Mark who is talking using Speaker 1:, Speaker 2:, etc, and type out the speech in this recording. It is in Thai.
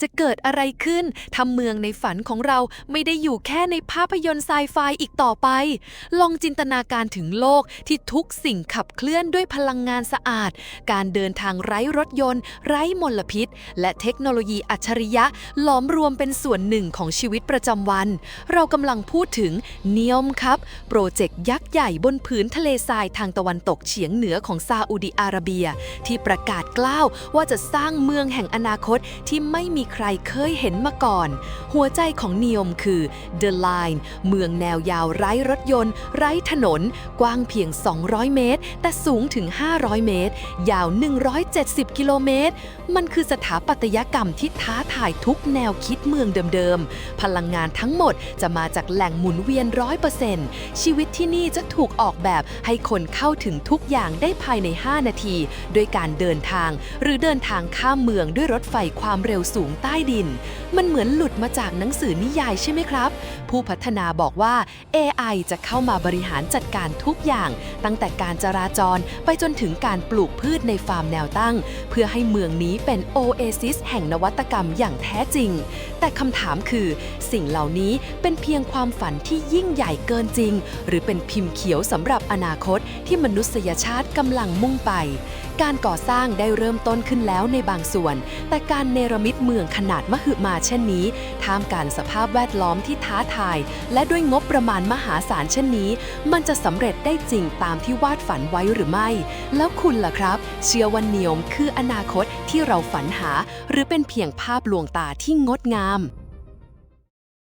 Speaker 1: จะเกิดอะไรขึ้นถ้าเมืองในฝันของเราไม่ได้อยู่แค่ในภาพยนตร์ไซไฟอีกต่อไป ลองจินตนาการถึงโลกที่ทุกสิ่งขับเคลื่อนด้วยพลังงานสะอาด การเดินทางไร้รถยนต์ ไร้มลพิษ และเทคโนโลยีอัจฉริยะหลอมรวมเป็นส่วนหนึ่งของชีวิตประจำวัน เรากำลังพูดถึงเนียมครับ โปรเจกต์ยักษ์ใหญ่บนผืนทะเลทรายทางตะวันตกเฉียงเหนือของซาอุดิอาระเบีย ที่ประกาศกล้าวว่าจะสร้างเมืองแห่งอนาคตที่ไม่มีใครเคยเห็นมาก่อน หัวใจของนียมคือ The Line เมืองแนวยาวไร้รถยนต์ ไร้ถนน กว้างเพียง 200 เมตร แต่สูงถึง 500 เมตร ยาว 170 กิโลเมตร มันคือสถาปัตยกรรมที่ท้าทายทุกแนวคิดเมืองเดิมๆ พลังงานทั้งหมดจะมาจากแหล่งหมุนเวียนร้อยเปอร์เซ็นต์ชีวิตที่นี่จะถูกออกแบบให้คนเข้าถึงทุกอย่างได้ภายใน 5 นาทีด้วยการเดินทาง หรือเดินทางข้ามเมืองด้วยรถไฟความเร็วสูงใต้ดิน มันเหมือนหลุดมาจากหนังสือนิยายใช่ไหมครับ ผู้พัฒนาบอกว่า AI จะเข้ามาบริหารจัดการทุกอย่าง ตั้งแต่การจราจรไปจนถึงการปลูกพืชในฟาร์มแนวตั้ง เพื่อให้เมืองนี้เป็นโอเอซิสแห่งนวัตกรรมอย่างแท้จริง แต่คำถามคือ สิ่งเหล่านี้เป็นเพียงความฝันที่ยิ่งใหญ่เกินจริง หรือเป็นพิมพ์เขียวสำหรับอนาคตที่มนุษยชาติกำลังมุ่งไปการก่อสร้างได้เริ่มต้นขึ้นแล้วในบางส่วน แต่การเนรมิตเมืองขนาดมหึมาเช่นนี้ ท่ามกลารสภาพแวดล้อมที่ท้าทาย และด้วยงบประมาณมหาศาลเช่นนี้ มันจะสำเร็จได้จริงตามที่วาดฝันไว้หรือไม่ แล้วคุณล่ะครับ เชื่อว่าเนียมคืออนาคตที่เราฝันหา หรือเป็นเพียงภาพลวงตาที่งดงาม